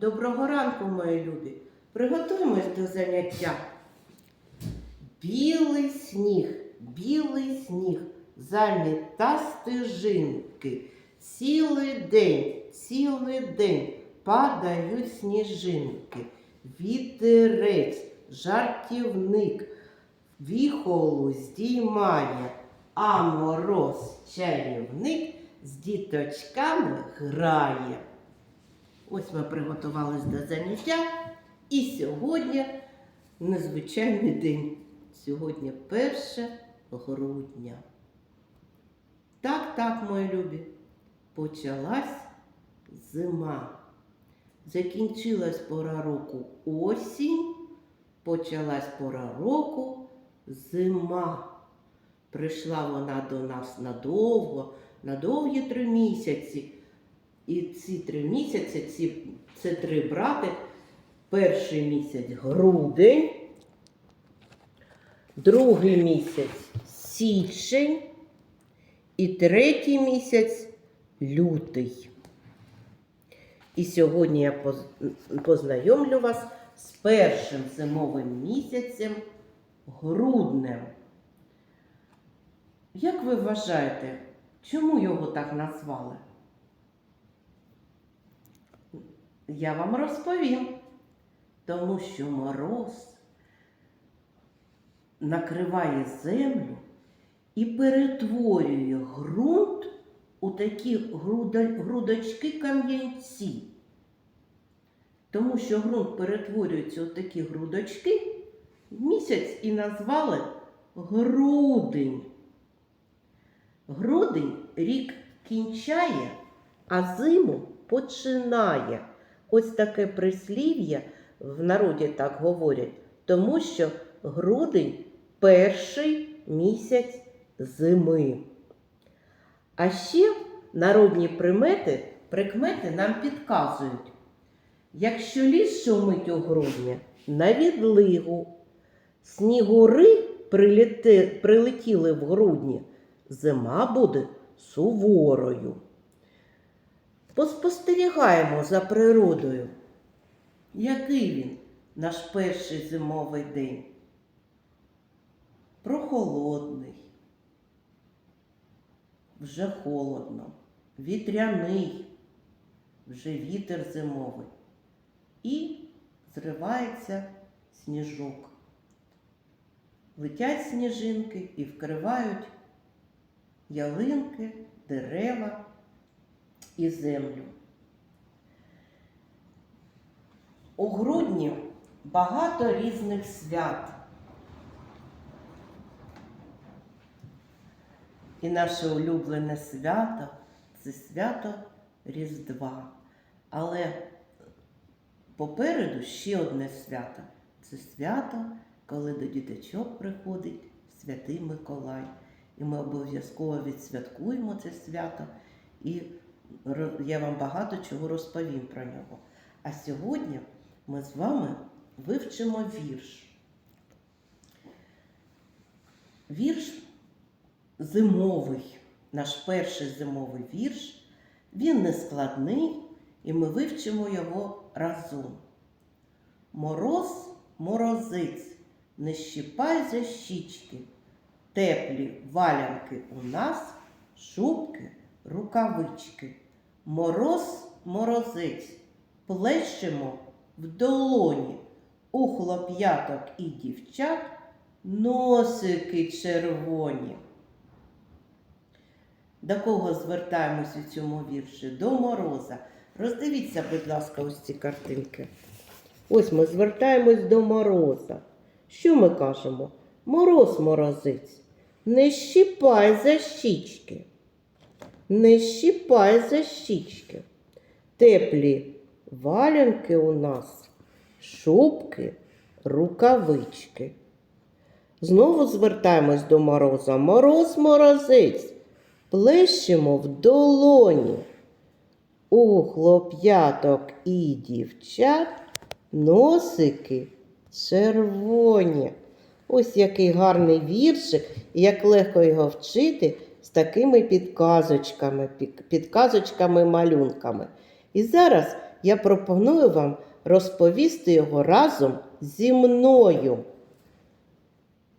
Доброго ранку, мої любі. Приготуємось до заняття. Білий сніг, білий сніг, заміта стежинки. Цілий день, цілий день падають сніжинки. Вітерець, жартівник, віхолу здіймає, а мороз чарівник з діточками грає. Ось ми приготувались до заняття. І сьогодні незвичайний день. Сьогодні 1 грудня. Так, так, мої любі, почалась зима. Закінчилась пора року осінь, почалась пора року зима. Прийшла вона до нас надовго, на довгі три місяці. І ці три місяці, ці, це три брати. Перший місяць грудень, другий місяць січень і третій місяць лютий. І сьогодні я познайомлю вас з першим зимовим місяцем груднем. Як ви вважаєте, чому його так назвали? Я вам розповім, тому що мороз накриває землю і перетворює ґрунт у такі грудочки кам'янці. Тому що ґрунт перетворюється у такі грудочки, місяць і назвали грудень. Грудень рік кінчає, а зиму починає. Ось таке прислів'я в народі так говорять, тому що грудень перший місяць зими. А ще народні примети, прикмети нам підказують. Якщо ліс шумить у грудні, на відлигу, снігури прилетіли в грудні, зима буде суворою. Поспостерігаємо за природою. Який він, наш перший зимовий день? Прохолодний, вже холодно, вітряний, вже вітер зимовий. І зривається сніжок. Летять сніжинки і вкривають ялинки, дерева і землю. У грудні багато різних свят. І наше улюблене свято це свято Різдва. Але попереду ще одне свято це свято, коли до діточок приходить святий Миколай. І ми обов'язково відсвяткуємо це свято. І я вам багато чого розповім про нього. А сьогодні ми з вами вивчимо вірш. Вірш зимовий, наш перший зимовий вірш. Він не складний, і ми вивчимо його разом. Мороз, морозиць, не щіпай за щічки, теплі валянки у нас, шубки, рукавички. Мороз, морозиць, плещемо в долоні, у хлоп'яток і дівчат носики червоні. До кого звертаємось у цьому вірші? До мороза. Роздивіться, будь ласка, ось ці картинки. Ось ми звертаємось до мороза. Що ми кажемо? Мороз морозиць, не щіпай за щічки. Не щіпай за щічки. Теплі валянки у нас, шубки, рукавички. Знову звертаємось до мороза. Мороз морозець, плещемо в долоні. У хлоп'яток і дівчат носики червоні. Ось який гарний віршик, і як легко його вчити з такими підказочками, підказочками-малюнками. І зараз я пропоную вам розповісти його разом зі мною.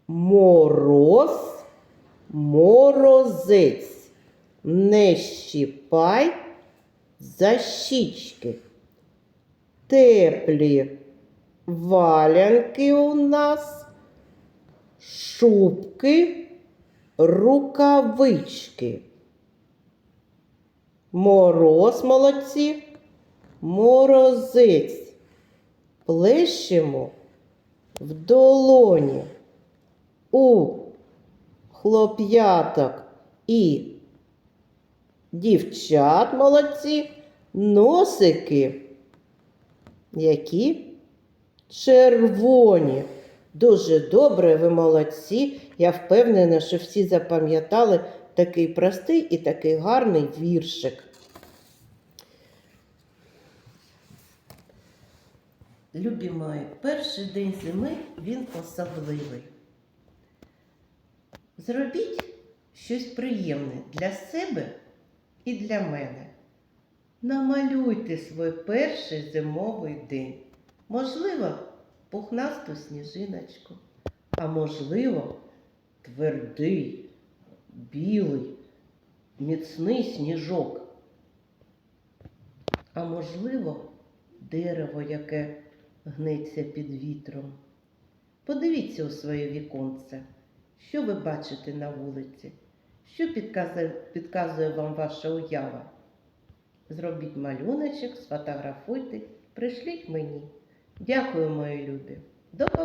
Мороз, морозець, не щіпай за щічки. Теплі валянки у нас, шубки, рукавички. Мороз молодці, морозець. Плещемо в долоні. У хлоп'яток і дівчат молодці, носики, які червоні. Дуже добре, ви молодці. Я впевнена, що всі запам'ятали такий простий і такий гарний віршик. Любі мої, перший день зими він особливий. Зробіть щось приємне для себе і для мене. Намалюйте свій перший зимовий день. Можливо, пухнасту сніжиночку, а можливо, твердий, білий, міцний сніжок. А можливо, дерево, яке гнеться під вітром. Подивіться у своє віконце, що ви бачите на вулиці, що підказує, підказує вам ваша уява. Зробіть малюночок, сфотографуйте, пришліть мені. Дякую, мої любі. До побачення.